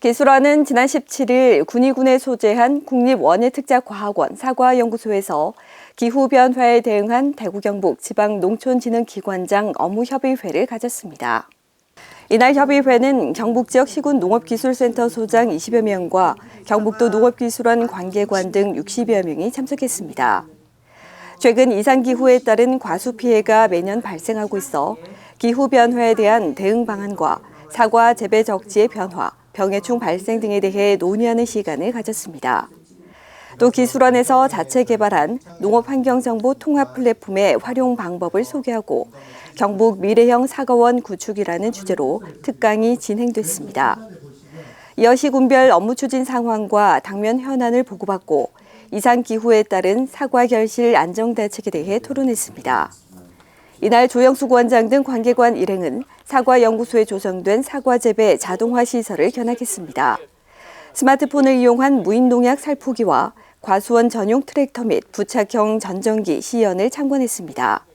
기술원은 지난 17일 군위군에 소재한 국립원예특작과학원 사과연구소에서 기후변화에 대응한 대구 경북 지방농촌진흥기관장 업무협의회를 가졌습니다. 이날 협의회는 경북 지역 시군 농업기술센터 소장 20여 명과 경북도 농업기술원 관계관 등 60여 명이 참석했습니다. 최근 이상기후에 따른 과수 피해가 매년 발생하고 있어 기후변화에 대한 대응 방안과 사과 재배 적지의 변화, 병해충 발생 등에 대해 논의하는 시간을 가졌습니다. 또 기술원에서 자체 개발한 농업환경정보 통합 플랫폼의 활용 방법을 소개하고 경북 미래형 사과원 구축이라는 주제로 특강이 진행됐습니다. 이어 시군별 업무 추진 상황과 당면 현안을 보고받고 이상 기후에 따른 사과 결실 안정 대책에 대해 토론했습니다. 이날 조영수 원장 등 관계관 일행은 사과 연구소에 조성된 사과 재배 자동화 시설을 견학했습니다. 스마트폰을 이용한 무인 농약 살포기와 과수원 전용 트랙터 및 부착형 전정기 시연을 참관했습니다.